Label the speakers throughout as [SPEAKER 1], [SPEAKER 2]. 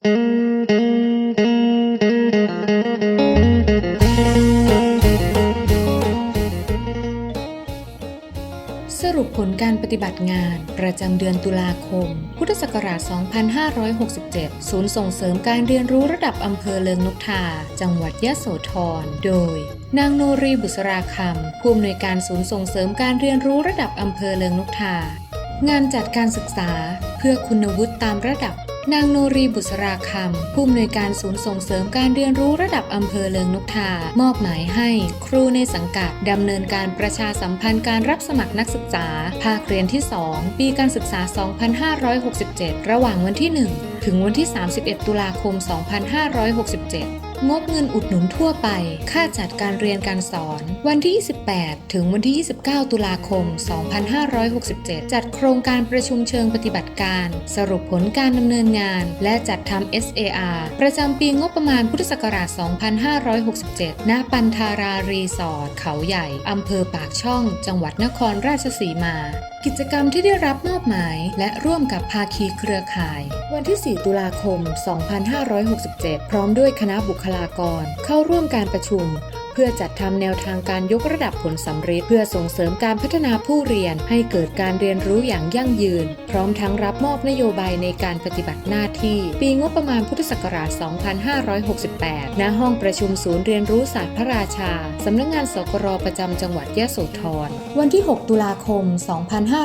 [SPEAKER 1] สรุปผลการปฏิบัติงาน ประจำเดือนตุลาคม พุทธศักราช 2567 ศูนย์ส่งเสริมการเรียนรู้ระดับอำเภอเลิงนกทา จังหวัดยะโสธร โดย นางโนรีบุษราคำผู้อำนวยการศูนย์ส่งเสริมการเรียนรู้ระดับอำเภอเลิงนกทา งานจัดการศึกษาเพื่อคุณวุฒิตามระดับ นางโนรีบุษราคำผู้อำนวยการศูนย์ส่งเสริมการเรียนรู้ระดับอำเภอเลิงนกทา มอบหมายให้ครูในสังกัดดำเนินการประชาสัมพันธ์การรับสมัครนักศึกษา ภาคเรียนที่ 2 ปีการศึกษา 2567 ระหว่างวันที่ 1 ถึงวันที่ 31 ตุลาคม 2567 งบเงินอุดหนุนทั่วไป ค่าจัดการเรียนการสอน วันที่ 28 ถึงวันที่ 29 ตุลาคม 2567 จัดโครงการประชุมเชิงปฏิบัติการ สรุปผลการดำเนินงาน และจัดทำ SAR ประจำปีงบประมาณพุทธศักราช 2567 ณ ปันธารารีสอร์ทเขาใหญ่ อำเภอปากช่อง จังหวัดนครราชสีมากิจกรรมที่ได้รับมอบหมาย และร่วมกับภาคีเครือข่าย วันที่ 4 ตุลาคม 2567 พร้อมด้วยคณะบุคลากร เข้าร่วมการประชุม เพื่อจัดทำแนวทางการยกระดับผลสำเร็จเพื่อส่งเสริมการพัฒนาผู้เรียนให้เกิดการเรียนรู้อย่างยั่งยืน พร้อมทั้งรับมอบนโยบายในการปฏิบัติหน้าที่ ปีงบประมาณพุทธศักราช 2568 ณ ห้องประชุมศูนย์เรียนรู้ศาสตร์พระราชา สำนักงานสกรประจำจังหวัดยะโสธร วันที่ 6 ตุลาคม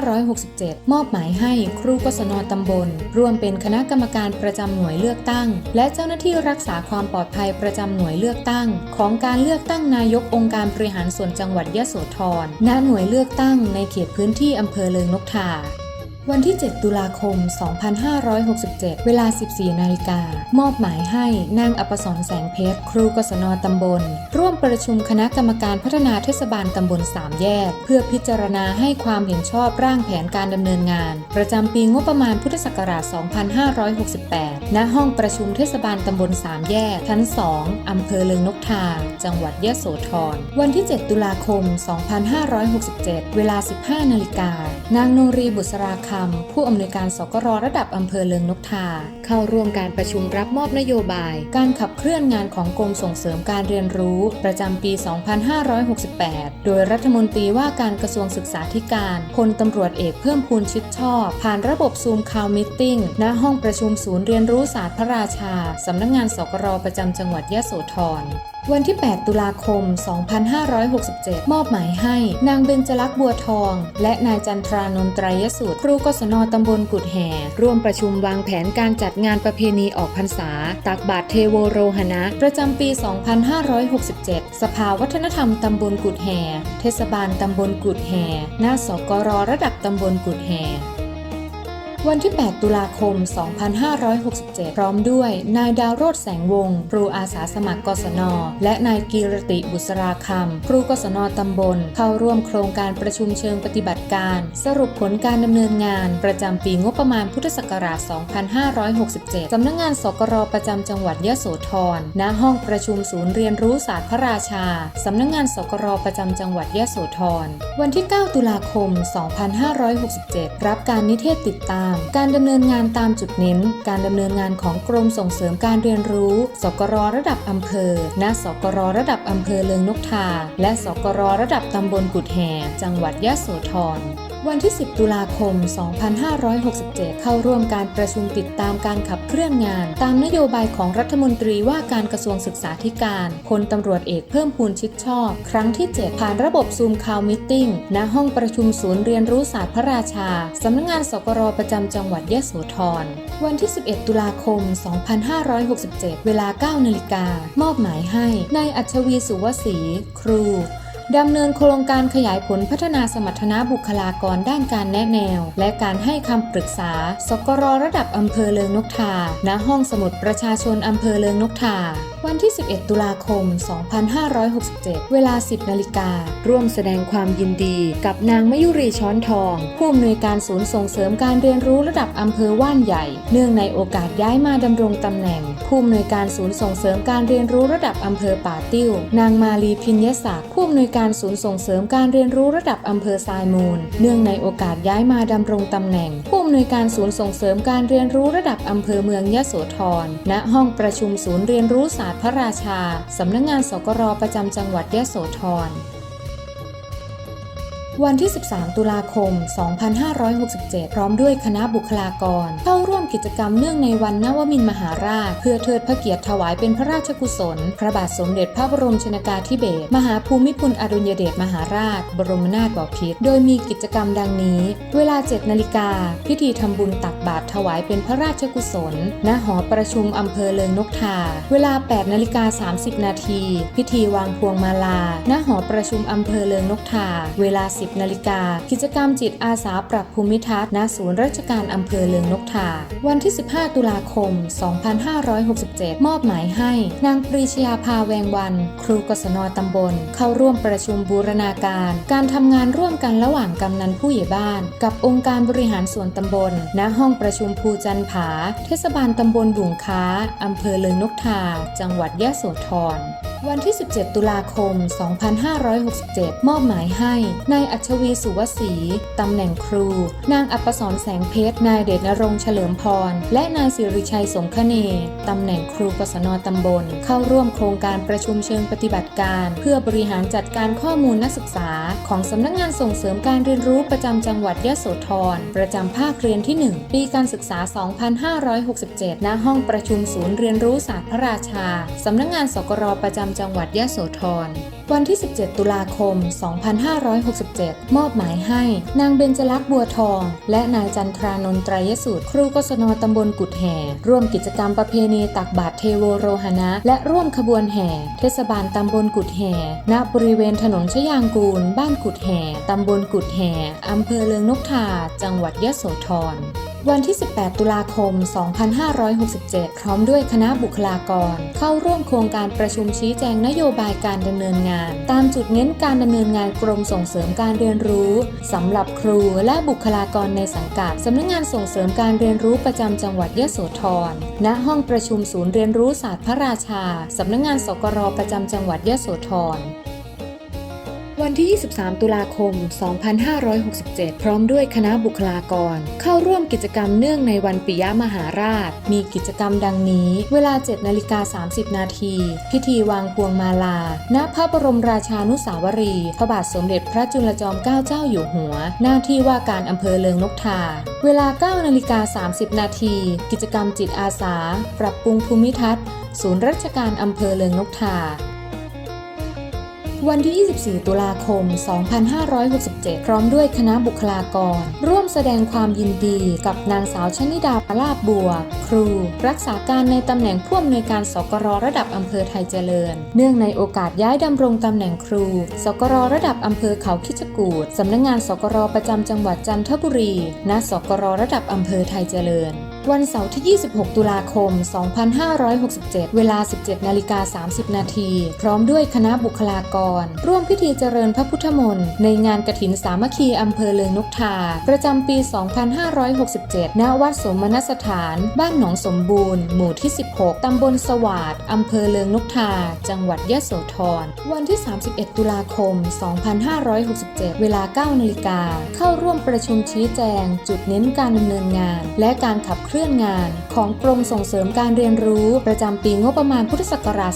[SPEAKER 1] 2567 มอบหมายให้ครูกศนตำบล ร่วมเป็นคณะกรรมการประจำหน่วยเลือกตั้ง และเจ้าหน้าที่รักษาความปลอดภัยประจำหน่วยเลือกตั้ง ของการเลือกตั้งั้งนายกองค์การบริหารส่วนจังหวัดยะโสธรณหน่วยเลือกตั้งในเขตพื้นที่อำเภอเลิงนกทา วันที่ 7 ตุลาคม 2567 เวลา 14 นาฬิกา มอบหมายให้นางอปสรแสงเพชร ครูกศนตำบล ร่วมประชุมคณะกรรมการพัฒนาเทศบาลตำบลสามแยก เพื่อพิจารณาให้ความเห็นชอบร่างแผนการดำเนินงาน ประจำปีงบประมาณพุทธศักราช 2568 ณ ห้องประชุมเทศบาลตำบลสามแยก ชั้น 2 อำเภอเลิงนกทา จังหวัดยะโสธร วันที่ 7 ตุลาคม 2567 เวลา 15 นาฬิกานางนรีบุษราคาำผู้อำนวยการสกรระดับอำเภอเลิงนกทา เข้าร่วมการประชุมรับมอบนโยบาย การขับเคลื่อนงานของกรมส่งเสริมการเรียนรู้ประจำปี 2568 โดยรัฐมนตรีว่าการกระทรวงศึกษาธิการพลตำรวจเอกเพิ่มพูนชิดชอบ ผ่านระบบซูมคาวมิทติ้งณห้องประชุมศูนย์เรียนรู้ศาสตร์พระราชาสำนักงงานสกรประจำจังหวัดยะโสธรวันที่ 8 ตุลาคม 2567 มอบหมายให้ นางเบญจลักษณ์บัวทอง และนายจันทรานนท์ไตรยสูตรครูกศนตำบลกุดแห่ ร่วมประชุมวางแผนการจัดงานประเพณีออกพรรษา ตักบาตรเทโวโรหณะ ประจำปี 2567 สภาวัฒนธรรมตำบลกุดแห่ เทศบาลตำบลกุดแห่ หน้าสกรระดับตำบลกุดแห่ วันที่ 8 ตุลาคม 2567 พร้อมด้วย นายดาวโรธแสงวงศ์ครูอาสาสมัครกศน และนายกีรติบุษราคำ ครูกศนตำบล เข้าร่วมโครงการประชุมเชิงปฏิบัติการ สรุปผลการดำเนินงาน ประจำปีงบประมาณพุทธศักราช 2567 สำนักงานสกรประจำจังหวัดยะโสธร ณ ห้องประชุมศูนย์เรียนรู้ศาสตร์พระราชา สำนักงานสกรประจำจังหวัดยะโสธร วันที่ 9 ตุลาคม 2567 รับการนิเทศติดตามการดำเนินงานตามจุดเน้น การดำเนินงานของกรมส่งเสริมการเรียนรู้ สกรระดับอำเภอ ณ สกรระดับอำเภอเลิงนกทา และสกรระดับตำบลกุดแห่ จังหวัดยะโสธร วันที่ 10 ตุลาคม 2567 เข้าร่วมการประชุมติดตามการขับเคลื่อนงาน ตามนโยบายของรัฐมนตรีว่าการกระทรวงศึกษาธิการพลตำรวจเอกเพิ่มพูนชิดชอบ ครั้งที่ 7 ผ่านระบบซูมคาวมิทติ้งณห้องประชุมศูนย์เรียนรู้ศาสตร์พระราชา สำนักงานสกรประจำจังหวัดยะโสธร วันที่ 11 ตุลาคม 2567 เวลา 9 นาฬิกามอบหมายให้นายอัชวีสุวศรีครู ดำเนินโครงการขยายผลพัฒนาสมรรถนะบุคลากรด้านการแนะแนว และการให้คำปรึกษา สกรระดับอำเภอเลิงนกทา ณ ห้องสมุดประชาชนอำเภอเลิงนกทา วันที่ 11 ตุลาคม 2567 เวลา 10 นาฬิกา ร่วมแสดงความยินดีกับนางมยุรีช้อนทอง ผู้อำนวยการศูนย์ส่งเสริมการเรียนรู้ระดับอำเภอว่านใหญ่ เนื่องในโอกาสย้ายมาดำรงตำแหน่ง ผู้อำนวยการศูนย์ส่งเสริมการเรียนรู้ระดับอำเภอป่าติ้ว นางมาลีพิญญศักดิ์ผู้อำนวยการศูนย์ส่งเสริมการเรียนรู้ระดับอำเภอทรายมูล เนื่องในโอกาสย้ายมาดำรงตำแหน่ง ผู้อำนวยการศูนย์ส่งเสริมการเรียนรู้ระดับอำเภอเมืองยะโสธร ณ ห้องประชุมศูนย์เรียนรู้ศาสตร์พระราชา สำนักงานสกรประจำจังหวัดยะโสธร วันที่ 13 ตุลาคม 2567 พร้อมด้วยคณะบุคลากร เข้าร่วมกิจกรรมเนื่องในวันนวมินมหาราช เพื่อเทิดพระเกียรติถวายเป็นพระราชกุศล พระบาทสมเด็จพระบรมชนากาธิเบศร มหาภูมิพลอดุลยเดชมหาราช บรมนาถบพิตร โดยมีกิจกรรมดังนี้ เวลา 7 นาฬิกา พิธีทำบุญตักบาตรถวายเป็นพระราชกุศล ณ หอประชุมอำเภอเลิงนกทา เวลา 8 นาฬิกา 30 นาที พิธีวางพวงมาลา ณ หอประชุมอำเภอเลิงนกทา เวลา10นาฬิกา กิจกรรมจิตอาสาปรับภูมิทัศน์ณศูนย์ราชการอำเภอเลืองนกทา วันที่ 15 ตุลาคม 2567 มอบหมายให้ นางปรีชยาภาแวงวัน ครูกศนตำบล เข้าร่วมประชุมบูรณาการ การทำงานร่วมกันระหว่างกำนันผู้ใหญ่บ้าน กับองค์การบริหารส่วนตำบล ณ ห้องประชุมภูจันผา เทศบาลตำบลบุงค้าอำเภอเลืองนกทา จังหวัดยะโสธร วันที่ 17 ตุลาคม 2567 มอบหมายให้ นายอัชวีสุวศรีตำแหน่งครู นางอัปสรแสงเพชร นายเดชนรงเฉลิมพร และนายสิริชัยสงคเนตำแหน่งครูกศนตำบล เข้าร่วมโครงการประชุมเชิงปฏิบัติการ เพื่อบริหารจัดการข้อมูลนักศึกษา ของสำนักงานส่งเสริมการเรียนรู้ประจำจังหวัดยะโสธร ประจำภาคเรียนที่ 1 ปีการศึกษา 2567 ณ ห้องประชุมศูนย์เรียนรู้ศาสตร์พระราชา สำนักงานสกรประจำจังหวัดยะโสธร วันที่ 17 ตุลาคม 2567 มอบหมายให้ นางเบญจลักษณ์บัวทอง และนายจันทรานนท์ไตรยสูตร ครูกศนตำบลกุดแห่ ร่วมกิจกรรมประเพณีตักบาตรเทโวโรหณะ และร่วมขบวนแห่ เทศบาลตำบลกุดแห่ ณ บริเวณถนนชยางกูล บ้านกุดแห่ ตำบลกุดแห่ อำเภอเลืองนกทา จังหวัดยะโสธร วันที่ 18 ตุลาคม 2567 พร้อมด้วยคณะบุคลากร เข้าร่วมโครงการประชุมชี้แจงนโยบายการดำเนินงาน ตามจุดเน้นการดำเนินงานกรมส่งเสริมการเรียนรู้สำหรับครูและบุคลากรในสังกัดสำนักงานส่งเสริมการเรียนรู้ประจำจังหวัดยะโสธร ณ ห้องประชุมศูนย์เรียนรู้ศาสตร์พระราชาสำนักงานสกรประจำจังหวัดยะโสธร วันที่ 23 ตุลาคม 2567 พร้อมด้วยคณะบุคลากร เข้าร่วมกิจกรรมเนื่องในวันปิยมหาราช มีกิจกรรมดังนี้ เวลา 7 นาฬิกา 30 นาที พิธีวางพวงมาลา ณ พระบรมราชานุสาวรีย์พระบาทสมเด็จพระจุลจอมเกล้าเจ้าอยู่หัว หน้าที่ว่าการอำเภอเลิงนกทา เวลา 9 นาฬิกา 30 นาที กิจกรรมจิตอาสา ปรับปรุงภูมิทัศน์ ศูนย์ราชการอำเภอเลิงนกทา วันที่ 24 ตุลาคม 2567 พร้อมด้วยคณะบุคลากร ร่วมแสดงความยินดีกับนางสาวชนิดาปลาบบัว ครู รักษาการในตำแหน่งผู้อำนวยการสกรระดับอำเภอไทยเจริญ เนื่องในโอกาสย้ายดำรงตำแหน่งครู สกรระดับอำเภอเขาคิชกูดสำนักงานสกรประจำจังหวัดจันทบุรี ณ สกรระดับอำเภอไทยเจริญ วันเสาร์ที่ 26 ตุลาคม 2567 เวลา 17 นาฬิกา 30 นาทีพร้อมด้วยคณะบุคลากร ร่วมพิธีเจริญพระพุทธมนต์ในงานกฐินสามัคคีอำเภอเลืองนกทา ประจำปี 2567 ณ วัดสมณสถาน บ้านหนองสมบูรณ์ หมู่ที่ 16 ตำบลสวาดอำเภอเลืองนกทา จังหวัดยะโสธร วันที่ 31 ตุลาคม 2567 เวลา 9 นาฬิกา เข้าร่วมประชุมชี้แจง จุดเน้นการดำเนินงาน และการขับเคลื่อนเรื่องานของกรมส่งเสริมการเรียนรู้ ประจำปีงบประมาณพุทธศักราช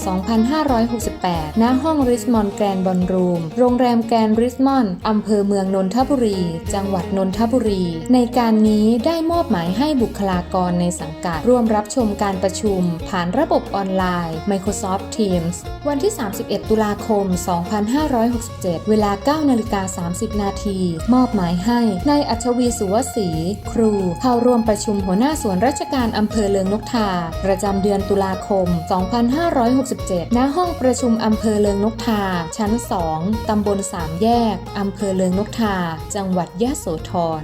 [SPEAKER 1] 2568 ณ ห้องริสมอนแกรนบอลรูม โรงแรมแกรนริสมอนอำเภอเมืองนนทบุรี จังหวัดนนทบุรี ในการนี้ได้มอบหมายให้บุคลากรในสังกัด ร่วมรับชมการประชุม ผ่านระบบออนไลน์ Microsoft Teams วันที่ 31 ตุลาคม 2567 เวลา 9 นาฬิกา 30 นาที มอบหมายให้นายอัชวีสุวศรี ครู เข้าร่วมประชุมหัวหน้าส่วนราชการอำเภอเลืองนกทา ประจำเดือนตุลาคม 2567 ณ ห้องประชุมอำเภอเลืองนกทา ชั้น 2 ตำบลสามแยก อำเภอเลืองนกทา จังหวัดยะโสธร